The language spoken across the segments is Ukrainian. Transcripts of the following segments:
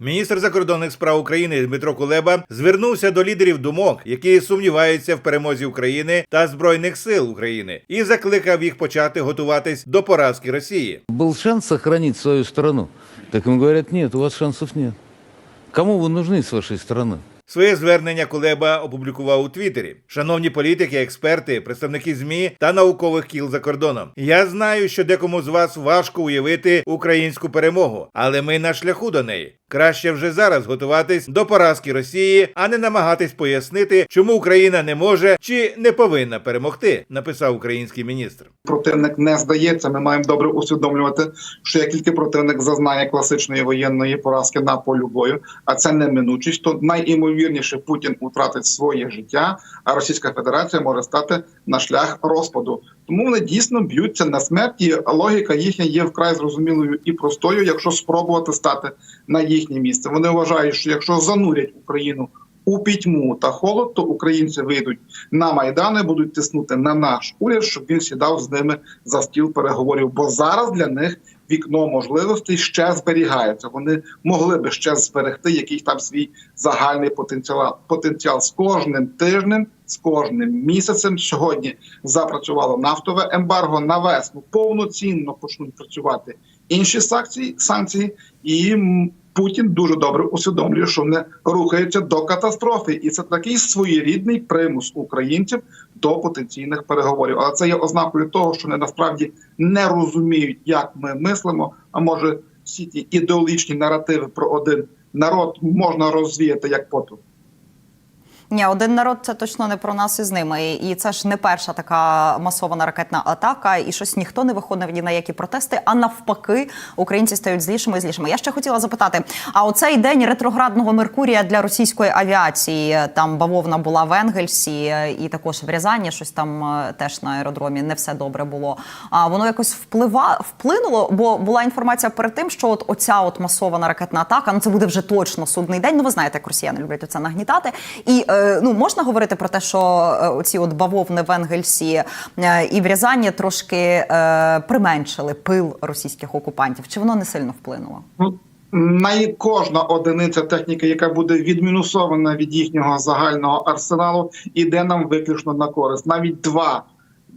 Міністр закордонних справ України Дмитро Кулеба звернувся до лідерів думок, які сумніваються в перемозі України та збройних сил України, і закликав їх почати готуватись до поразки Росії. Был шанс сохранить свою страну. Так им говорят, нет, у вас шансов нет. Кому вы нужны с вашей страны? Своє звернення Кулеба опублікував у Твіттері. Шановні політики, експерти, представники змі та наукових кіл за кордоном. Я знаю, що декому з вас важко уявити українську перемогу, але ми на шляху до неї. Краще вже зараз готуватись до поразки Росії, а не намагатись пояснити, чому Україна не може чи не повинна перемогти, написав український міністр. противник не здається. Ми маємо добре усвідомлювати, що як тільки противник зазнає класичної воєнної поразки на полю бою, а це неминучість, то найімовірніше Путін втратить своє життя, а Російська Федерація може стати на шлях розпаду. Тому вони дійсно б'ються на смерті. Логіка їхня є вкрай зрозумілою і простою, якщо спробувати стати на їхнє місце. Вони вважають, що якщо занурять Україну у пітьму та холод, то українці вийдуть на майдани, будуть тиснути на наш уряд, щоб він сідав з ними за стіл переговорів. Бо зараз для них вікно можливостей ще зберігається. Вони могли би ще зберегти якийсь там свій загальний потенціал. Потенціал з кожним тижнем, з кожним місяцем. Сьогодні запрацювало нафтове ембарго. На весну повноцінно почнуть працювати інші санкції санкції і. Путін дуже добре усвідомлює, що вони рухаються до катастрофи, і це такий своєрідний примус українців до потенційних переговорів. Але це є ознакою того, що вони насправді не розуміють, як ми мислимо. А може, всі ті ідеологічні наративи про один народ можна розвіяти як потух. Ні, один народ це точно не про нас із ними. І це ж не перша така масована ракетна атака, і щось ніхто не виходив ні на які протести. А навпаки, українці стають злішими і злішими. Я ще хотіла запитати: а оцей день ретроградного Меркурія для російської авіації там бавовна була в Енгельсі і також в Рязані, щось там е, теж на аеродромі не все добре було. А воно якось вплива вплинуло, бо була інформація перед тим, що от оця от масована ракетна атака, ну це буде вже точно судний день. Ну ви знаєте, як росіяни люблять це нагнітати. І е, ну можна говорити про те, що е, оці от бавовни в Енгельсі е, і в Рязані трошки е, применшили пил російських окупантів. Чи воно не сильно вплинуло? Ну, на кожна одиниця техніки, яка буде відмінусована від їхнього загального арсеналу, іде нам виключно на користь. Навіть два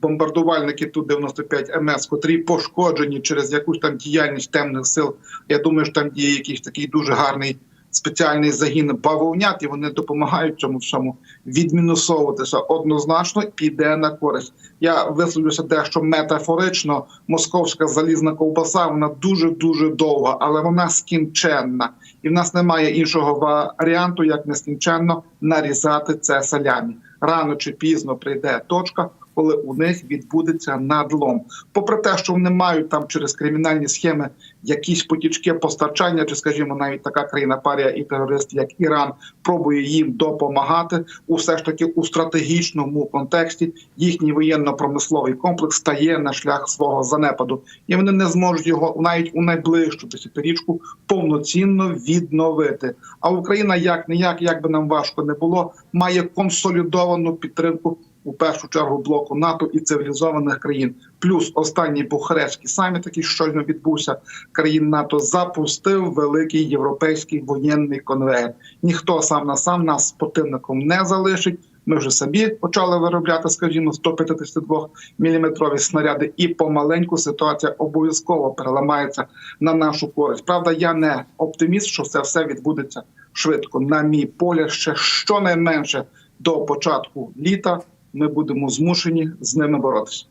бомбардувальники ту 95 МС, котрі пошкоджені через якусь там діяльність темних сил. Я думаю, що там діє якийсь такий дуже гарний спеціальний загін бавовнят, і вони допомагають цьому всьому відмінусовуватися. Однозначно піде на користь. Я висловлюся дещо метафорично. Московська залізна ковбаса вона дуже дуже довга, але вона скінченна, і в нас немає іншого варіанту, як нескінченно нарізати це салямі. Рано чи пізно прийде точка, коли у них відбудеться надлом. Попри те, що вони мають там через кримінальні схеми якісь потічки постачання, чи, скажімо, навіть така країна парія і терорист, як Іран, пробує їм допомагати. Усе ж таки у стратегічному контексті їхній воєнно-промисловий комплекс стає на шлях свого занепаду, і вони не зможуть його навіть у найближчу десятирічку повноцінно відновити. А Україна, як не як, як би нам важко не було, має консолідовану підтримку у першу чергу блоку НАТО і цивілізованих країн. Плюс останній Бухарестський саміт, який щойно відбувся країн НАТО, запустив великий європейський воєнний конвейер. Ніхто сам на сам нас з противником не залишить. Ми вже самі почали виробляти, скажімо, 152 міліметрові снаряди, і помаленьку ситуація обов'язково переламається на нашу користь. Правда, я не оптиміст, що це все відбудеться швидко. На мій поля ще щонайменше до початку літа ми будемо змушені з ними боротися.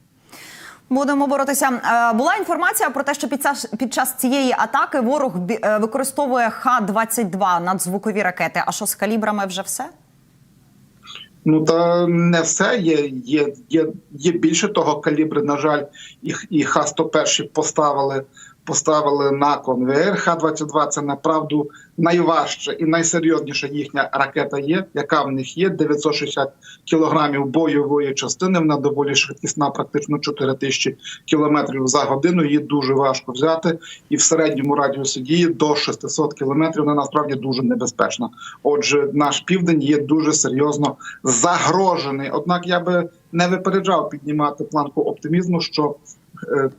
Будемо боротися. Е, Була інформація про те, що під час, під час цієї атаки ворог е, використовує Х-22 надзвукові ракети. А що з калібрами вже все? Ну та не все є. Є, є, є більше того калібри. На жаль, і, і Х-101 поставили. Поставили на конвейер. Х-22 це направду найважча і найсерйозніша їхня ракета є, яка в них є 960 кілограмів бойової частини. Вона доволі швидкісна, практично 4000 кілометрів за годину. Її дуже важко взяти, і в середньому радіусі дії до 600 кілометрів. Вона насправді дуже небезпечна. Отже, наш південь є дуже серйозно загрожений. Однак я би не випереджав піднімати планку оптимізму, що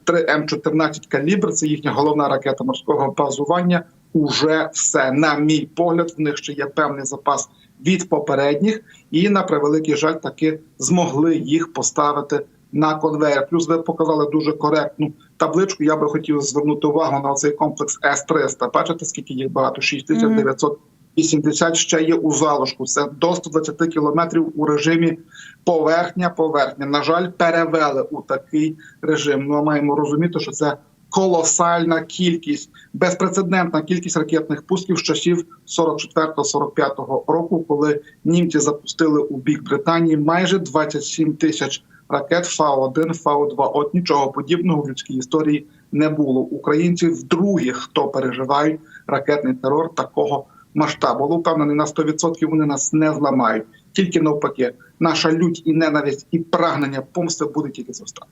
3 М14 калібр, це їхня головна ракета морського базування, уже все. На мій погляд, в них ще є певний запас від попередніх, і на превеликий жаль, таки змогли їх поставити на конвейер. Плюс ви показали дуже коректну табличку. Я би хотів звернути увагу на цей комплекс С-300. Бачите, скільки їх багато? 6980 ще є у залишку. Це до 120 кілометрів у режимі поверхня-поверхня. На жаль, перевели у такий режим. Ми маємо розуміти, що це колосальна кількість, безпрецедентна кількість ракетних пусків з часів 44-45 року, коли німці запустили у бік Британії майже 27 тисяч ракет Фау-1, Фау-2. От нічого подібного в людській історії не було. Українці вдруге, хто переживають ракетний терор такого масштабу. Але впевнений на 100% вони нас не зламають. Тільки навпаки, наша лють і ненависть і прагнення помсти буде тільки зростати.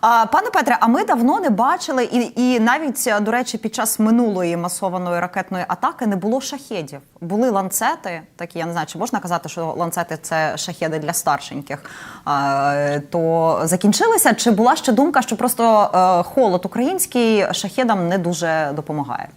Пане Петре, а ми давно не бачили, і, і навіть до речі, під час минулої масованої ракетної атаки не було шахедів. Були ланцети, такі я не знаю, чи можна казати, що ланцети це шахеди для старшеньких. А, то закінчилися? Чи була ще думка, що просто е, холод український шахедам не дуже допомагає?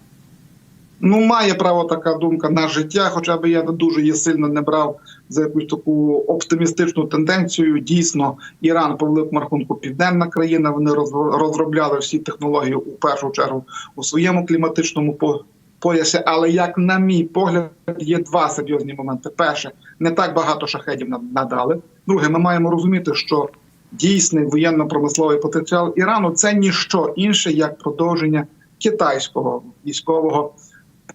Ну, має право така думка на життя, хоча б я дуже її сильно не брав за якусь таку оптимістичну тенденцію. Дійсно, Іран по великому рахунку південна країна. Вони роз- розробляли всі технології у першу чергу у своєму кліматичному поясі. Але як на мій погляд, є два серйозні моменти. Перше, не так багато шахедів надали. Друге, ми маємо розуміти, що дійсний воєнно-промисловий потенціал Ірану це ніщо інше як продовження китайського військового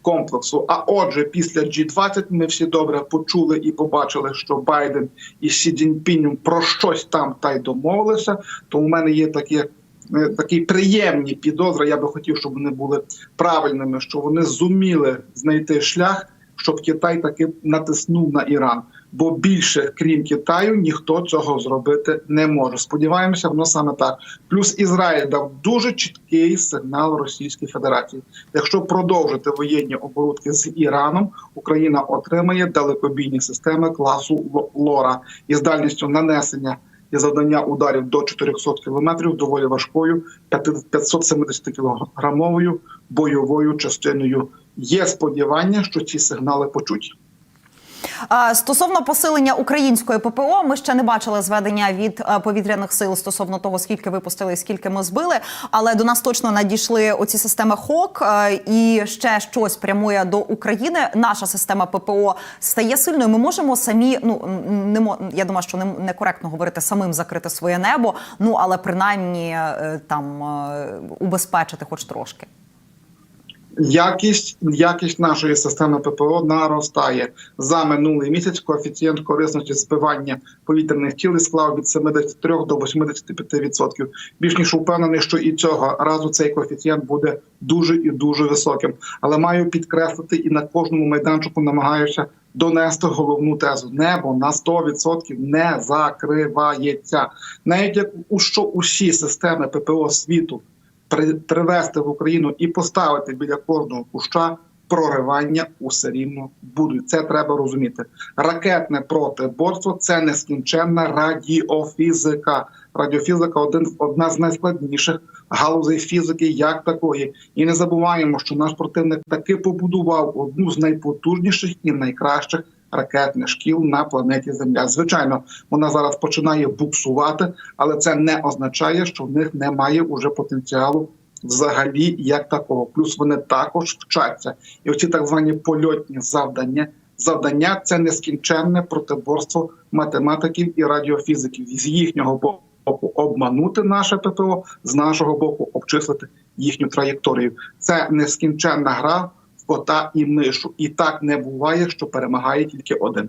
комплексу. А отже, після G20 ми всі добре почули і побачили, що Байден і Сі Цзіньпінь про щось там та й домовилися. То у мене є такі. е, Такі приємні підозри, я би хотів, щоб вони були правильними, що вони зуміли знайти шлях, щоб Китай таки натиснув на Іран. Бо більше, крім Китаю, ніхто цього зробити не може. Сподіваємося, воно саме так. Плюс Ізраїль дав дуже чіткий сигнал Російській Федерації. Якщо продовжити воєнні оборудки з Іраном, Україна отримає далекобійні системи класу Лора із дальністю нанесення і завдання ударів до 400 кілометрів доволі важкою 570 кілограмовою бойовою частиною. Є сподівання, що ці сигнали почуть. Стосовно посилення української ППО, ми ще не бачили зведення від е, повітряних сил стосовно того, скільки випустили, і скільки ми збили. Але до нас точно надійшли оці системи ХОК е, і ще щось прямує до України. Наша система ППО стає сильною. Ми можемо самі, ну не я думаю, що не некоректно говорити самим закрити своє небо. Ну але принаймні е, там убезпечити, хоч трошки. Якість якість нашої системи ППО наростає за минулий місяць. Коефіцієнт корисності збивання повітряних тіл склав від 73 до 85%. Більш ніж упевнений, що і цього разу цей коефіцієнт буде дуже і дуже високим. Але маю підкреслити і на кожному майданчику намагаюся донести головну тезу: небо на 100% не закривається, навіть як у що усі системи ППО світу привезти в Україну і поставити біля кожного куща проривання усе рівно будуть. Це треба розуміти. Ракетне протиборство це нескінченна радіофізика. Радіофізика один одна з найскладніших галузей фізики, як такої. І не забуваємо, що наш противник таки побудував одну з найпотужніших і найкращих ракетних шкіл на планеті Земля. Звичайно, вона зараз починає буксувати, але це не означає, що в них немає уже потенціалу взагалі як такого. Плюс вони також вчаться. І оці так звані польотні завдання. Завдання це нескінченне протиборство математиків і радіофізиків з їхнього боку обманути наше ППО, з нашого боку обчислити їхню траєкторію. Це нескінченна гра в кота і мишу. І так не буває, що перемагає тільки один.